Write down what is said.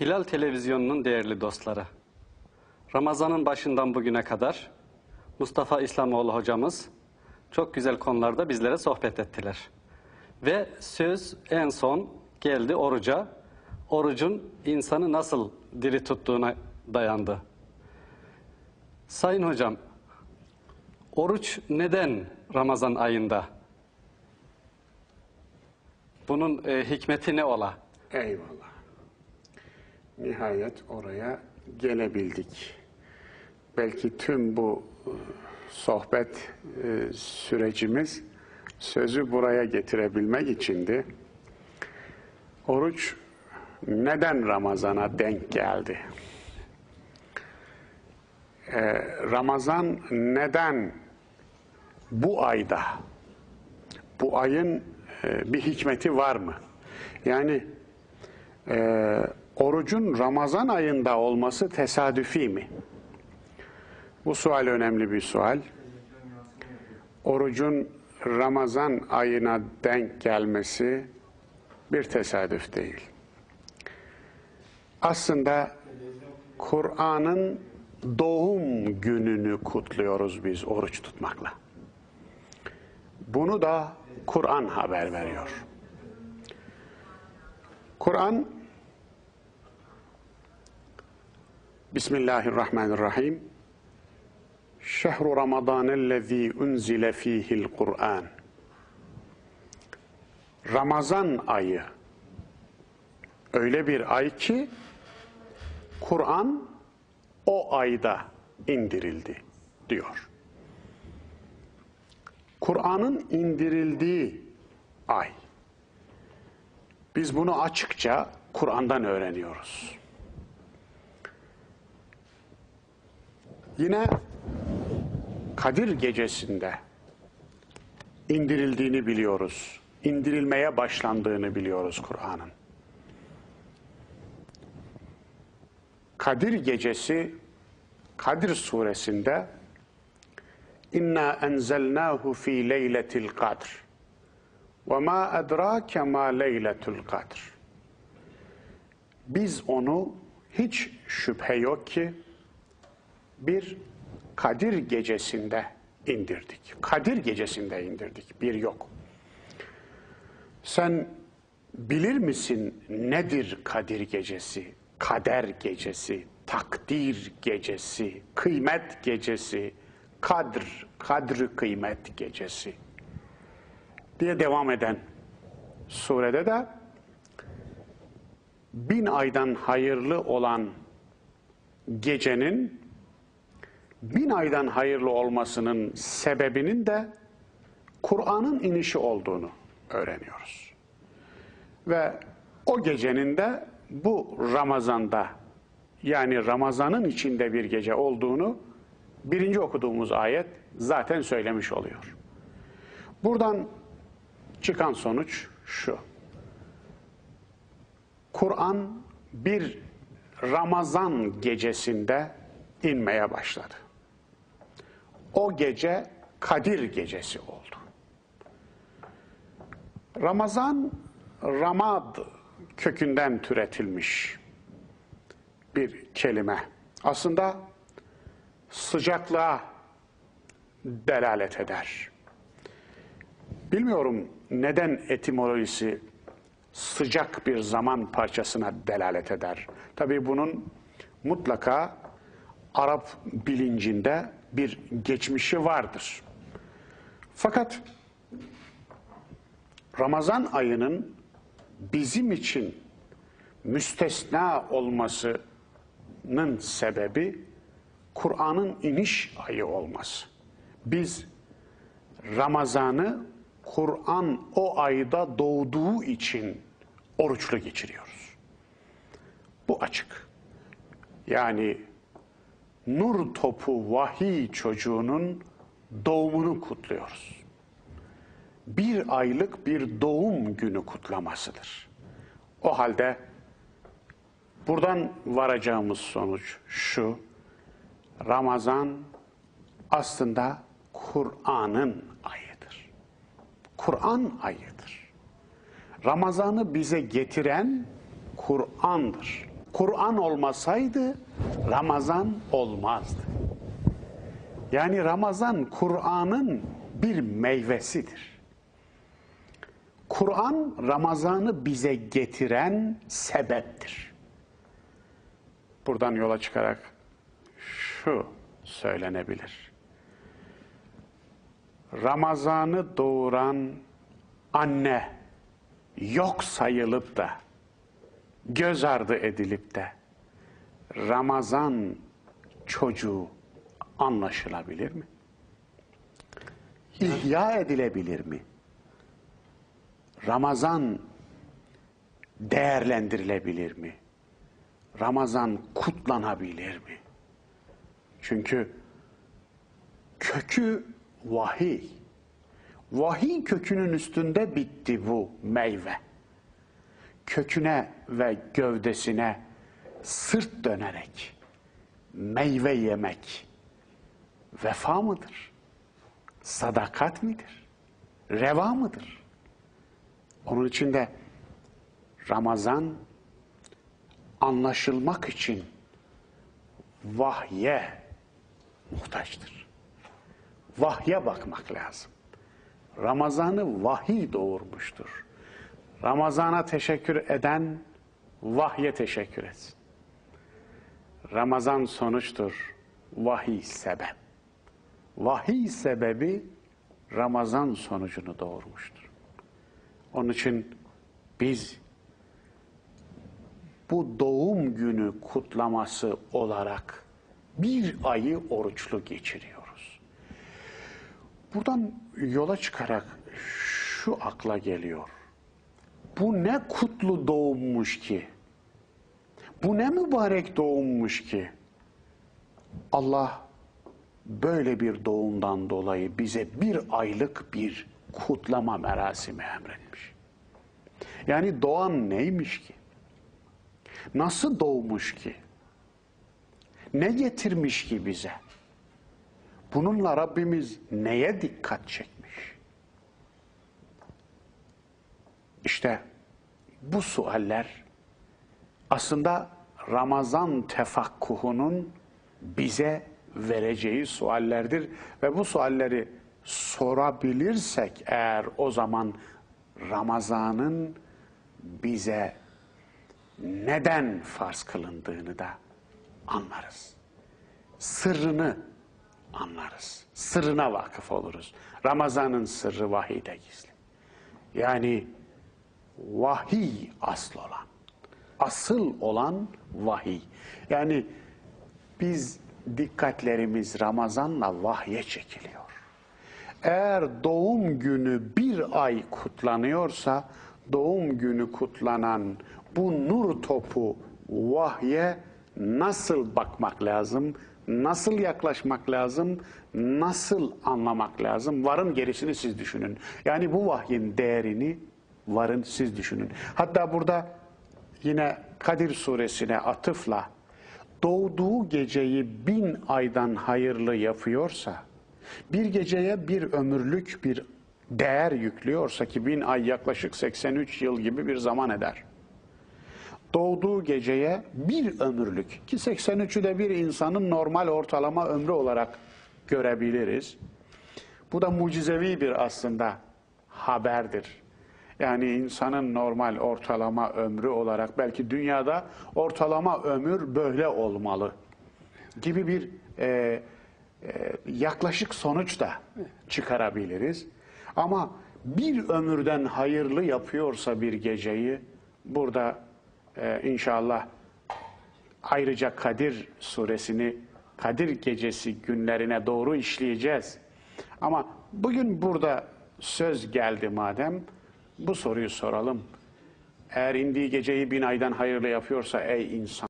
Hilal Televizyonu'nun değerli dostları, Ramazan'ın başından bugüne kadar Mustafa İslamoğlu hocamız çok güzel konularda bizlere sohbet ettiler. Ve söz en son geldi oruca. Orucun insanı nasıl diri tuttuğuna dayandı. Sayın hocam, oruç neden Ramazan ayında? Bunun e, hikmeti ne ola? Eyvallah. Nihayet oraya gelebildik. Belki tüm bu e, sohbet e, sürecimiz sözü buraya getirebilmek içindi. Oruç neden Ramazan'a denk geldi? Ee, Ramazan neden bu ayda? Bu ayın e, bir hikmeti var mı? Yani e, orucun Ramazan ayında olması tesadüfi mi? Bu sual önemli bir sual. Orucun Ramazan ayına denk gelmesi bir tesadüf değil. Aslında Kur'an'ın doğum gününü kutluyoruz biz oruç tutmakla. Bunu da Kur'an haber veriyor. Kur'an Bismillahirrahmanirrahim Şehru Ramazanellezî unzile fîhil Kur'an Ramazan ayı öyle bir ay ki Kur'an o ayda indirildi diyor. Kur'an'ın indirildiği ay. Biz bunu açıkça Kur'an'dan öğreniyoruz. Yine Kadir gecesinde indirildiğini biliyoruz. İndirilmeye başlandığını biliyoruz Kur'an'ın. Kadir gecesi Kadir suresinde İnna enzelnahu fi leyletil kadr ve ma edrake ma leyletul kadr Biz onu hiç şüphe yok ki bir Kadir gecesinde indirdik. Kadir gecesinde indirdik. Bir yok. Sen bilir misin nedir Kadir gecesi? Kader gecesi, takdir gecesi, kıymet gecesi, kadr, kadr kıymet gecesi diye devam eden surede de bin aydan hayırlı olan gecenin bin aydan hayırlı olmasının sebebinin de Kur'an'ın inişi olduğunu öğreniyoruz. Ve o gecenin de bu Ramazan'da yani Ramazan'ın içinde bir gece olduğunu birinci okuduğumuz ayet zaten söylemiş oluyor. Buradan çıkan sonuç şu. Kur'an bir Ramazan gecesinde inmeye başladı. O gece Kadir gecesi oldu. Ramazan, Ramad kökünden türetilmiş bir kelime. Aslında sıcaklığa delalet eder. Bilmiyorum neden etimolojisi sıcak bir zaman parçasına delalet eder. Tabii bunun mutlaka Arap bilincinde bir geçmişi vardır. Fakat Ramazan ayının bizim için müstesna olmasının sebebi Kur'an'ın iniş ayı olması. Biz Ramazan'ı Kur'an o ayda doğduğu için oruçlu geçiriyoruz. Bu açık. Yani nur topu vahiy çocuğunun doğumunu kutluyoruz. Bir aylık bir doğum günü kutlamasıdır. O halde buradan varacağımız sonuç şu. Ramazan aslında Kur'an'ın ayıdır. Kur'an ayıdır. Ramazan'ı bize getiren Kur'an'dır. Kur'an olmasaydı Ramazan olmazdı. Yani Ramazan Kur'an'ın bir meyvesidir. Kur'an Ramazan'ı bize getiren sebeptir. Buradan yola çıkarak şu söylenebilir. Ramazan'ı doğuran anne yok sayılıp da göz ardı edilip de Ramazan çocuğu anlaşılabilir mi? İhya edilebilir mi? Ramazan değerlendirilebilir mi? Ramazan kutlanabilir mi? Çünkü kökü vahiy. Vahiy kökünün üstünde bitti bu meyve. Köküne ve gövdesine sırt dönerek meyve yemek vefa mıdır? Sadakat midir? Reva mıdır? Onun için de Ramazan anlaşılmak için vahye muhtaçtır. Vahye bakmak lazım. Ramazan'ı vahiy doğurmuştur. Ramazan'a teşekkür eden vahye teşekkür etsin. Ramazan sonuçtur, vahiy sebep. Vahiy sebebi Ramazan sonucunu doğurmuştur. Onun için biz bu doğum günü kutlaması olarak bir ayı oruçlu geçiriyoruz. Buradan yola çıkarak şu akla geliyor. Bu ne kutlu doğummuş ki? Bu ne mübarek doğummuş ki? Allah böyle bir doğumdan dolayı bize bir aylık bir kutlama merasimi emretmiş. Yani doğan neymiş ki? Nasıl doğmuş ki? Ne getirmiş ki bize? Bununla Rabbimiz neye dikkat çekmiş? İşte bu sualler aslında Ramazan tefakkuhunun bize vereceği suallerdir ve bu sualleri sorabilirsek eğer o zaman Ramazan'ın bize neden farz kılındığını da anlarız. Sırrını anlarız. Sırrına vakıf oluruz. Ramazan'ın sırrı vahiyde gizli. Yani vahiy asıl olan, asıl olan vahiy. Yani biz dikkatlerimiz Ramazan'la vahye çekiliyor. Eğer doğum günü bir ay kutlanıyorsa, doğum günü kutlanan bu nur topu vahye nasıl bakmak lazım, nasıl yaklaşmak lazım, nasıl anlamak lazım? Varın gerisini siz düşünün. Yani bu vahyin değerini varın siz düşünün. Hatta burada yine Kadir suresine atıfla doğduğu geceyi bin aydan hayırlı yapıyorsa, bir geceye bir ömürlük bir değer yüklüyorsa ki bin ay yaklaşık 83 yıl gibi bir zaman eder. Doğduğu geceye bir ömürlük ki 83'ü de bir insanın normal ortalama ömrü olarak görebiliriz. Bu da mucizevi bir aslında haberdir. Yani insanın normal ortalama ömrü olarak belki dünyada ortalama ömür böyle olmalı gibi bir e, e, yaklaşık sonuç da çıkarabiliriz. Ama bir ömürden hayırlı yapıyorsa bir geceyi burada e, inşallah ayrıca Kadir suresini Kadir gecesi günlerine doğru işleyeceğiz. Ama bugün burada söz geldi madem bu soruyu soralım. Eğer indiği geceyi bin aydan hayırlı yapıyorsa ey insan